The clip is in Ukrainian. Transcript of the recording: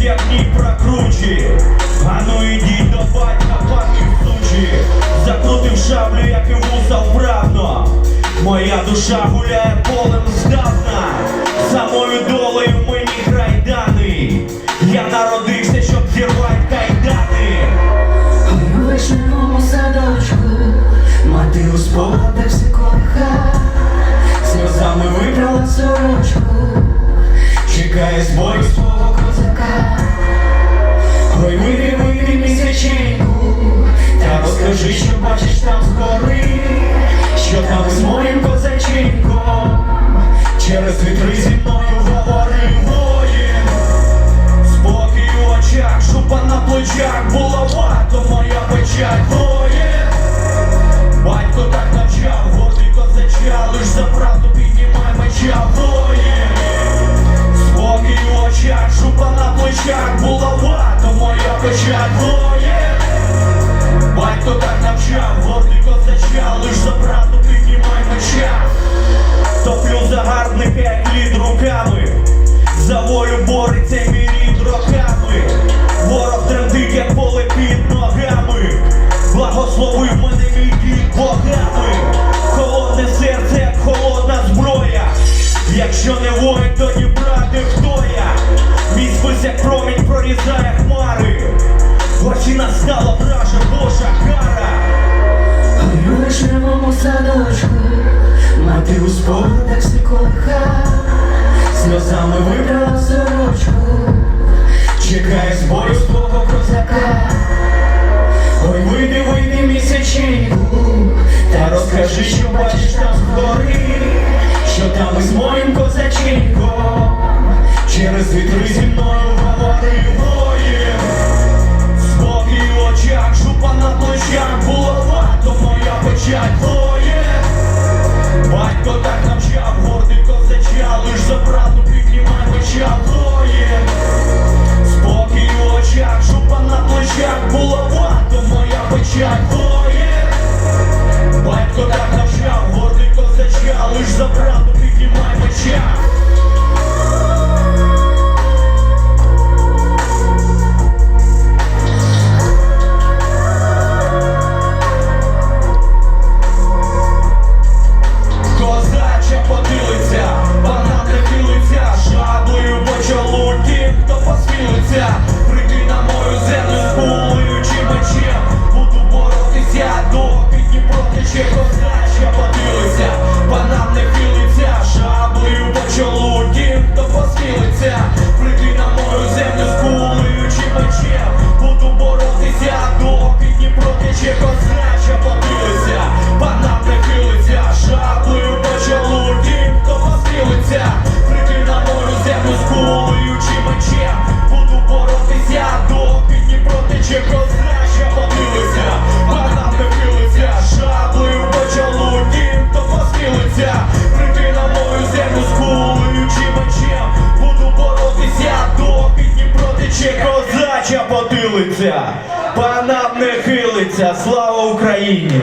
як ні прокручі. А ну ідіть до батька пані в сучі. Закрутив шаблю, як і вуса вправно. Моя душа гуляє полем здавна. Самою долею мені грайданий. Я народився, щоб зірвати кайдани. Ми в вишневому садочку, мати у спогадах все кохає. Сльозами вибрала сорочку, чекає збою свого. Ой, вийди місяченьку, та розкажи, що бачиш там згори, що там з моїм козаченьком, через вітри зі мною промінь прорізає хмари. Очі настала вража Божа кара. Ой, у вишневому садочку мати у спогадах все колиха, сльозами вибрала сорочку, чекає з бою свого козака. Ой, вийди, вийди місяченьку, та розкажи, що бачиш там згори, що там із моїм козаченьком, через вітри зі мною козача потилиця, панам не хилиться, слава Україні!